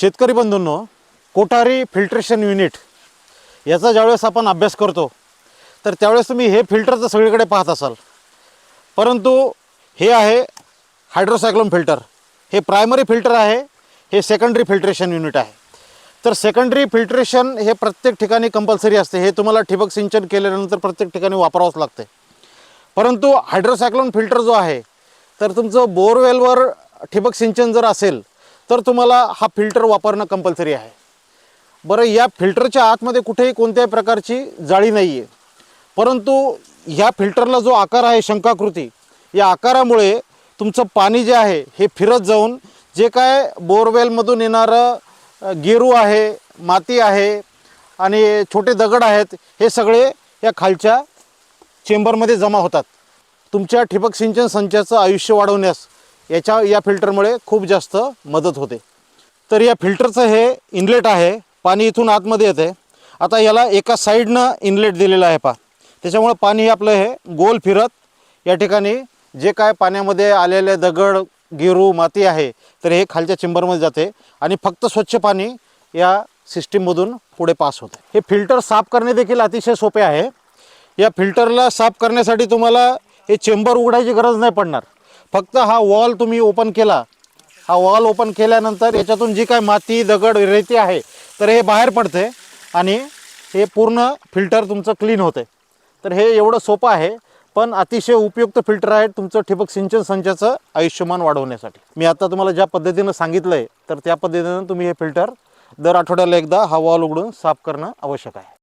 शेतकरी बंधूंनो Kothari filtration unit याचा ज्यावेळेस आपण अभ्यास करतो तर त्यावेळेस तुम्ही हे फिल्टर तर सगळीकडे पाहत असाल. परंतु हे आहे हायड्रोसायक्लोन फिल्टर हे प्रायमरी फिल्टर आहे हे सेकंडरी फिल्ट्रेशन युनिट आहे. तर सेकंडरी फिल्ट्रेशन हे प्रत्येक ठिकाणी कंपल्सरी असते. हे तुम्हाला ठिबक सिंचन केल्यानंतर प्रत्येक ठिकाणी वापरावंच लागते. परंतु हायड्रोसायक्लोन फिल्टर जो आहे तर तुमचं बोरवेलवर ठिबक सिंचन जर असेल तर तुम्हाला हा फिल्टर वापरणं कंपल्सरी आहे. बरं या फिल्टरच्या आतमध्ये कुठेही कोणत्याही प्रकारची जाळी नाही आहे परंतु ह्या फिल्टरला जो आकार आहे शंकाकृती या आकारामुळे तुमचं पाणी जे आहे हे फिरत जाऊन जे काय बोरवेलमधून येणारं गेरू आहे माती आहे आणि छोटे दगड आहेत हे सगळे या खालच्या चेंबरमध्ये जमा होतात. तुमच्या ठिबक सिंचन संचाचं आयुष्य वाढवण्यास याच्या या फिल्टरमुळे खूप जास्त मदत होते. तर या फिल्टरचं हे इनलेट आहे पाणी इथून आतमध्ये येते. आता याला एका साईडनं इनलेट दिलेलं आहे पा त्याच्यामुळं पाणी हे आपलं हे गोल फिरत या ठिकाणी जे काय पाण्यामध्ये आलेले दगड गिरू माती आहे तर हे खालच्या चेंबरमध्ये जाते आणि फक्त स्वच्छ पाणी या सिस्टीममधून पुढे पास होते. हे फिल्टर साफ करणे देखील अतिशय सोपे आहे. या फिल्टरला साफ करण्यासाठी तुम्हाला हे चेंबर उघडायची गरज नाही पडणार. फक्त हा वॉल तुम्ही ओपन केला. हा वॉल ओपन केल्यानंतर याच्यातून जी काय माती दगड रेती आहे तर हे बाहेर पडते आणि हे पूर्ण फिल्टर तुमचं क्लीन होते. तर हे एवढं सोपं आहे पण अतिशय उपयुक्त फिल्टर आहे तुमचं ठिबक सिंचन संचाचं आयुष्यमान वाढवण्यासाठी. मी आता तुम्हाला ज्या पद्धतीनं सांगितलं आहे तर त्या पद्धतीनं तुम्ही हे फिल्टर दर आठवड्याला एकदा हा वॉल उघडून साफ करणं आवश्यक आहे.